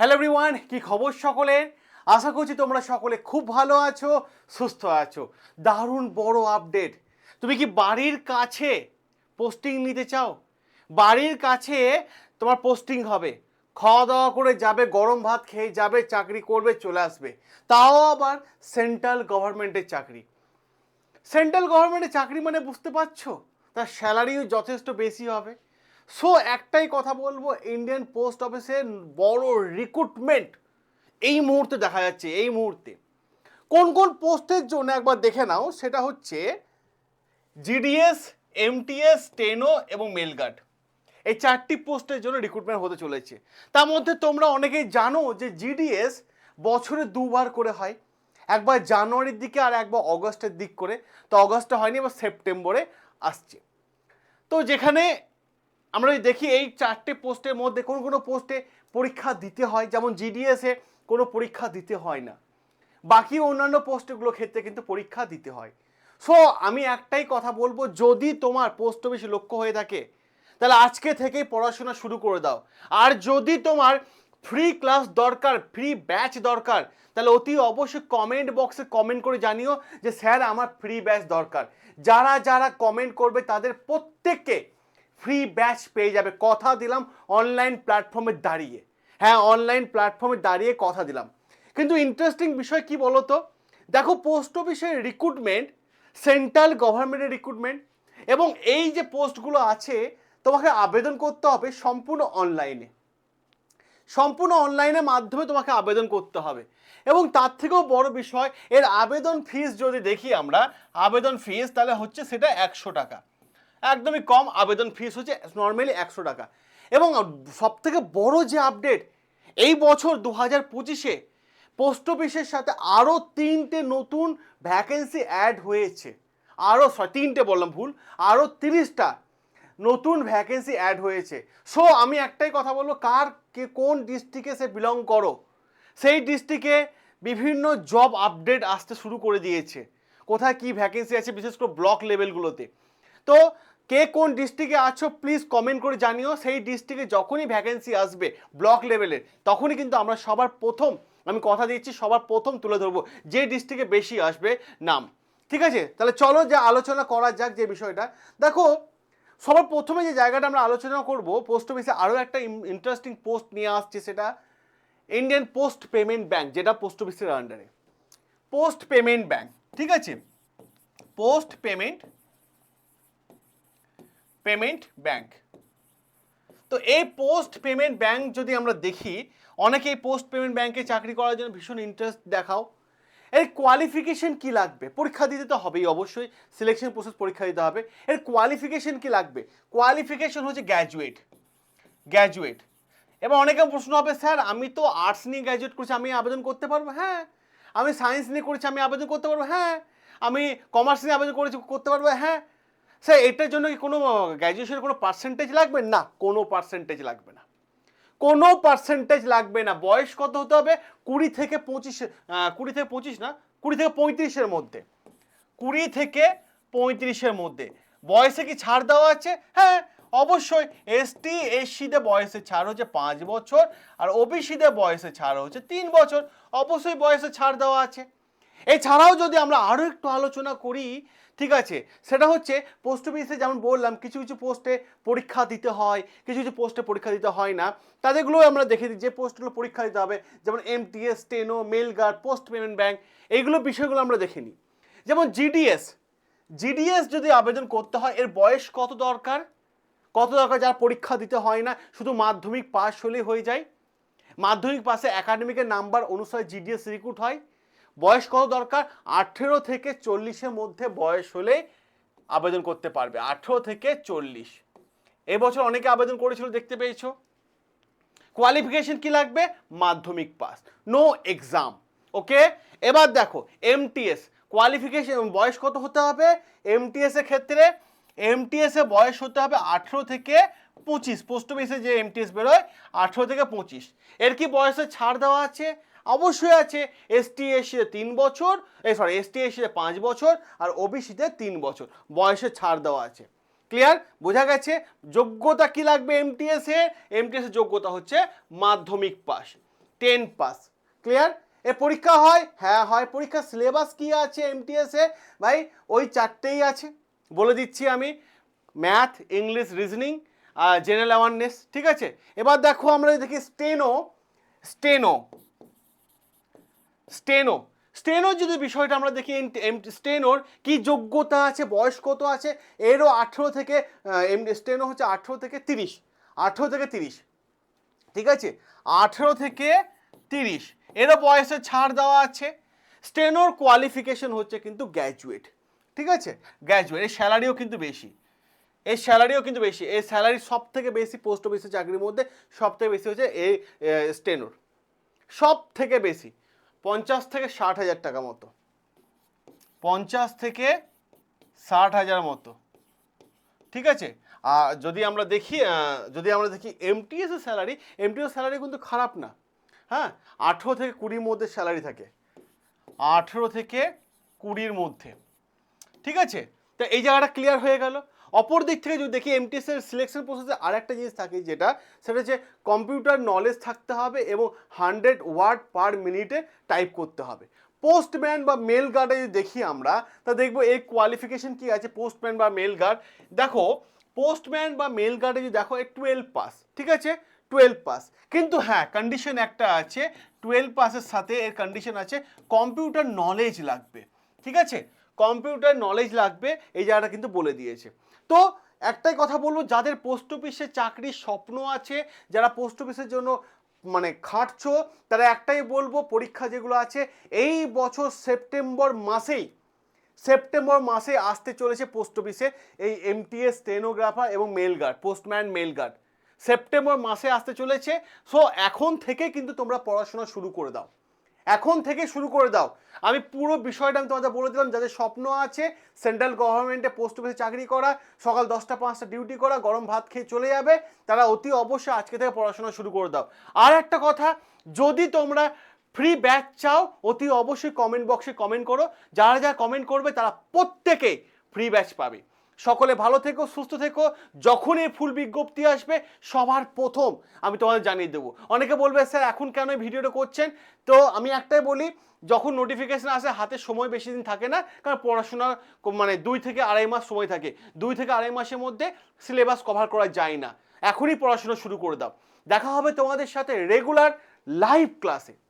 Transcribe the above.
Hello everyone কি খবর সকলের আশা করছি তোমরা সকলে খুব ভালো আছো, সুস্থ আছো। দারুণ বড় আপডেট তুমি কি বাড়ির কাছে পোস্টিং নিতে চাও? বাড়ির কাছে তোমার পোস্টিং হবে। খাওয়া দাওয়া করে যাবে, গরম ভাত খেয়ে যাবে, চাকরি করবে, চলে আসবে। তাও আবার সেন্ট্রাল গভর্নমেন্টের চাকরি। সেন্ট্রাল গভর্নমেন্টের চাকরি মানে বুঝতে পারছ? তার স্যালারিও যথেষ্ট বেশি হবে। সো একটাই কথা বলব ইন্ডিয়ান পোস্ট অফিসের বড় রিক্রুটমেন্ট এই মুহূর্তে দেখা যাচ্ছে, এই মুহূর্তে। কোন কোন পোস্টের জন্য একবার দেখে নাও, সেটা হচ্ছে জিডিএস এমটিএস টেনো এবং মেলগার্ড এই চারটি পোস্টের জন্য রিক্রুটমেন্ট হতে চলেছে। তার মধ্যে তোমরা অনেকেই জানো যে জিডিএস বছরে দুবার করে হয়। একবার জানুয়ারির দিকে আর একবার অগস্টের দিক করে। তো অগস্টে হয়নি, এবার সেপ্টেম্বরে আসছে। তো যেখানে আমরা যদি দেখি এই চারটে পোস্টের মধ্যে কোনো কোনো পোস্টে পরীক্ষা দিতে হয়, যেমন জিডিএসে কোনো পরীক্ষা দিতে হয় না। বাকি অন্যান্য পোস্টগুলো ক্ষেত্রে কিন্তু পরীক্ষা দিতে হয়। সো আমি একটাই কথা বলব, যদি তোমার পোস্ট বেশি লক্ষ্য হয়ে থাকে, তাহলে আজকে থেকেই পড়াশোনা শুরু করে দাও। আর যদি তোমার ফ্রি ক্লাস দরকার ফ্রি ব্যাচ দরকার, তাহলে অতি অবশ্যই কমেন্ট বক্সে কমেন্ট করে জানিও যে, স্যার, আমার ফ্রি ব্যাচ দরকার। যারা যারা কমেন্ট করবে, তাদের প্রত্যেককে ফ্রি ব্যাচ পেয়ে যাবে। কথা দিলাম অনলাইন প্ল্যাটফর্মে দাঁড়িয়ে। হ্যাঁ অনলাইন প্ল্যাটফর্মে দাঁড়িয়ে কথা দিলাম। কিন্তু ইন্টারেস্টিং বিষয় কি বলো তো দেখো পোস্ট অফিসের রিক্রুটমেন্ট সেন্ট্রাল গভর্নমেন্টের রিক্রুটমেন্ট এবং এই যে পোস্টগুলো আছে, তোমাকে আবেদন করতে হবে সম্পূর্ণ অনলাইনে সম্পূর্ণ অনলাইনের মাধ্যমে তোমাকে আবেদন করতে হবে। এবং তার থেকেও বড় বিষয়, এর আবেদন ফিস যদি দেখি আমরা, আবেদন ফিস তাহলে হচ্ছে সেটা একশো টাকা। একদমই কম আবেদন ফিস হচ্ছে নর্মালি একশো টাকা। এবং সব থেকে বড় যে আপডেট এই বছর দু হাজার পঁচিশে পোস্ট অফিসের সাথে আরও তিনটে নতুন ভ্যাকেন্সি অ্যাড হয়েছে। আরও তিনটে বললাম ভুল আরও তিরিশটা নতুন ভ্যাকেন্সি অ্যাড হয়েছে। সো আমি একটাই কথা বলব, কার কে কোন ডিস্ট্রিক্টে সে বিলং করো, সেই ডিস্ট্রিক্টে বিভিন্ন জব আপডেট আসতে শুরু করে দিয়েছে। কোথায় কি ভ্যাকেন্সি আছে, বিশেষ করে ব্লক লেভেলগুলোতে তো কে কোন ডিস্ট্রিক্টে আছো প্লিজ কমেন্ট করে জানিও। সেই ডিস্ট্রিক্টে যখনই ভ্যাকেন্সি আসবে ব্লক লেভেলের তখনই কিন্তু আমরা সবার প্রথম, আমি কথা দিচ্ছি, সবার প্রথম তুলে ধরবো যে ডিস্ট্রিক্টে বেশি আসবে নাম। ঠিক আছে? তাহলে চলো যে আলোচনা করা যাক যে বিষয়টা। দেখো, সবার প্রথমে যে জায়গাটা আমরা আলোচনা করব পোস্ট অফিসে আরও একটা ইন্টারেস্টিং পোস্ট নিয়ে আসছে সেটা ইন্ডিয়ান পোস্ট পেমেন্ট ব্যাংক যেটা পোস্ট অফিসের আন্ডারে পোস্ট পেমেন্ট ব্যাংক ঠিক আছে? Post payment payment bank. তো এই পোস্ট পেমেন্ট ব্যাংক যদি আমরা দেখি, অনেকেই পোস্ট পেমেন্ট ব্যাংকে চাকরি করার জন্য ভীষণ ইন্টারেস্ট দেখাও। এর কোয়ালিফিকেশন কি লাগবে? পরীক্ষা দিতে তো হবেই অবশ্যই সিলেকশন প্রসেস পরীক্ষা দিতে হবে। এর কোয়ালিফিকেশন কি লাগবে? কোয়ালিফিকেশন হচ্ছে গ্র্যাজুয়েট গ্র্যাজুয়েট এবার অনেকে প্রশ্ন হবে, স্যার, আমি তো আর্টস নিয়ে গ্র্যাজুয়েট করেছি, আমি আবেদন করতে পারব? হ্যাঁ। আমি সায়েন্স নিয়ে করেছি, আমি আবেদন করতে পারব? হ্যাঁ। আমি কমার্স নিয়ে আবেদন করেছি, করতে পারব? হ্যাঁ। স্যার, এটার জন্য কি কোনো গ্র্যাজুয়েশনের কোনো পার্সেন্টেজ লাগবে? না, কোনো পার্সেন্টেজ লাগবে না। কোনো পার্সেন্টেজ লাগবে না। বয়স কত হতে হবে? কুড়ি থেকে পঁচিশে কুড়ি থেকে পঁচিশ না, কুড়ি থেকে পঁয়ত্রিশের মধ্যে। কুড়ি থেকে পঁয়ত্রিশের মধ্যে। বয়সে কি ছাড় দেওয়া আছে? হ্যাঁ অবশ্যই। এসটি এসসিদের বয়সে ছাড় হচ্ছে পাঁচ বছর আর ওবিসিদের বয়সে ছাড় হচ্ছে তিন বছর। অবশ্যই বয়সে ছাড় দেওয়া আছে। এছাড়াও যদি আমরা আরও একটু আলোচনা করি ঠিক আছে, সেটা হচ্ছে পোস্ট অফিসে যেমন বললাম, কিছু কিছু পোস্টে পরীক্ষা দিতে হয়, কিছু কিছু পোস্টে পরীক্ষা দিতে হয় না। তাদেরগুলো আমরা দেখে দিই, যে পোস্টগুলো পরীক্ষা দিতে হবে, যেমন MTS steno mail guard post payment bank এইগুলো বিষয়গুলো আমরা দেখে নিই। যেমন জিডিএস জিডিএস যদি আবেদন করতে হয়, এর বয়স কত দরকার? কত দরকার যার পরীক্ষা দিতে হয় না, শুধু মাধ্যমিক পাস হলেই হয়ে যায়? মাধ্যমিক পাশে একাডেমিকের নাম্বার অনুসারে জিডিএস রিক্রুট হয়। বয়স কত দরকার? আঠেরো থেকে চল্লিশের মধ্যে বয়স হলে আবেদন করতে পারবে। আঠেরো থেকে চল্লিশ। এবছর অনেকে আবেদন করেছিল, দেখতে পেয়েছ? কোয়ালিফিকেশন কি লাগবে? মাধ্যমিক পাস। নো এক্সাম ওকে? এবার দেখো এমটিএস কোয়ালিফিকেশন বয়স কত হতে হবে? এমটিএস এর ক্ষেত্রে এমটিএস এ বয়স হতে হবে আঠেরো থেকে পঁচিশ। পোস্ট অফিসে যে এমটিএস বেরোয়, আঠেরো থেকে পঁচিশ। এর কি বয়সে ছাড় দেওয়া আছে? অবশ্যই আছে এসটি এসিতে তিন বছর এই সরি এসটি এসিতে পাঁচ বছর আর ওবিসিতে তিন বছর। বয়সে ছাড় দেওয়া আছে। ক্লিয়ার বোঝা গেছে? যোগ্যতা কি লাগবে এমটিএস এর এমটিএস এর যোগ্যতা হচ্ছে Madhyamik pass ten pass clear এ পরীক্ষা হয়? হ্যাঁ হয়। পরীক্ষা সিলেবাস কি আছে এমটিএস এ? ভাই, ওই চারটেই আছে। বলে দিচ্ছি আমি। Math English reasoning general awareness ঠিক আছে? এবার দেখো আমরা দেখি স্টেনো স্টেনো স্টেনো স্টেনোর যদি বিষয়টা আমরা দেখি স্টেনোর কি যোগ্যতা আছে, বয়স কত আছে? এরও আঠেরো থেকে স্টেনো হচ্ছে আঠেরো থেকে তিরিশ। আঠেরো থেকে তিরিশ। ঠিক আছে? আঠেরো থেকে তিরিশ। এরও বয়সে ছাড় দেওয়া আছে। স্টেনোর কোয়ালিফিকেশন হচ্ছে কিন্তু গ্র্যাজুয়েট ঠিক আছে? গ্র্যাজুয়েট এর স্যালারিও কিন্তু বেশি। এর স্যালারিও কিন্তু বেশি। এই স্যালারি সব থেকে বেশি পোস্ট অফিসের চাকরির মধ্যে সব থেকে বেশি হচ্ছে এই স্টেনোর। সব থেকে বেশি। পঞ্চাশ থেকে ষাট হাজার টাকা মতো। পঞ্চাশ থেকে ষাট হাজার মতো। ঠিক আছে? আর যদি আমরা দেখি যদি আমরা দেখি এমটিএস স্যালারি এমটিএস স্যালারি কিন্তু খারাপ না। হ্যাঁ? আঠেরো থেকে কুড়ির মধ্যে স্যালারি থাকে। আঠেরো থেকে কুড়ির মধ্যে। ঠিক আছে? তো এই জায়গাটা ক্লিয়ার হয়ে গেল। অপর দিক থেকে যদি দেখি এমটিএস এর সিলেকশন প্রসেসে আর একটা জিনিস থাকে যেটা, সেটা হচ্ছে কম্পিউটার নলেজ থাকতে হবে এবং হান্ড্রেড ওয়ার্ড পার মিনিটে টাইপ করতে হবে। পোস্টম্যান বা মেল গার্ডে যদি দেখি আমরা, তা দেখব এই কোয়ালিফিকেশন কি আছে পোস্টম্যান বা মেল গার্ড দেখো পোস্টম্যান বা মেল গার্ডে যদি দেখো টুয়েলভ পাস ঠিক আছে? টুয়েলভ পাস কিন্তু হ্যাঁ কন্ডিশন একটা আছে টুয়েলভ পাসের সাথে এর কন্ডিশন আছে কম্পিউটার নলেজ লাগবে, ঠিক আছে? কম্পিউটার নলেজ লাগবে, এই জায়গাটা কিন্তু বলে দিয়েছে। তো একটাই কথা বলব, যাদের পোস্ট অফিসে চাকরির স্বপ্ন আছে, যারা পোস্ট অফিসের জন্য মানে খাটছো, তারা একটাই বলব, পরীক্ষা যেগুলো আছে, এই বছর সেপ্টেম্বর মাসেই, সেপ্টেম্বর মাসে আসতে চলেছে পোস্ট অফিসে এই এমটিএস স্টেনোগ্রাফার এবং mail guard postman mail guard September মাসে আসতে চলেছে সো এখন থেকে কিন্তু তোমরা পড়াশোনা শুরু করে দাও। এখন থেকে শুরু করে দাও। আমি পুরো বিষয়টা আমি তোমাদের বলে দিলাম, যাদের স্বপ্ন আছে সেন্ট্রাল গভর্নমেন্টে পোস্ট অফিসে চাকরি করা, সকাল দশটা পাঁচটা ডিউটি করা, গরম ভাত খেয়ে চলে যাবে, তারা অতি অবশ্যই আজকে থেকে পড়াশোনা শুরু করে দাও। আর একটা কথা, যদি তোমরা ফ্রি ব্যাচ চাও, অতি অবশ্যই কমেন্ট বক্সে কমেন্ট করো। যারা যারা কমেন্ট করবে, তারা প্রত্যেকে ফ্রি ব্যাচ পাবে। সকলে ভালো থেকো, সুস্থ থেকো। যখন এই ফুল বিজ্ঞপ্তি আসবে, সবার প্রথম আমি তোমাদের জানিয়ে দেবো। অনেকে বলবে, স্যার, এখন কেন এই ভিডিওটা করছেন? তো আমি একটাই বলি, যখন নোটিফিকেশান আসে, হাতে সময় বেশি দিন থাকে না, কারণ পড়াশোনা ক- মানে দুই থেকে আড়াই মাস সময় থাকে। দুই থেকে আড়াই মাসের মধ্যে সিলেবাস কভার করা যায় না। এখনই পড়াশোনা শুরু করে দাও। দেখা হবে তোমাদের সাথে রেগুলার লাইভ ক্লাসে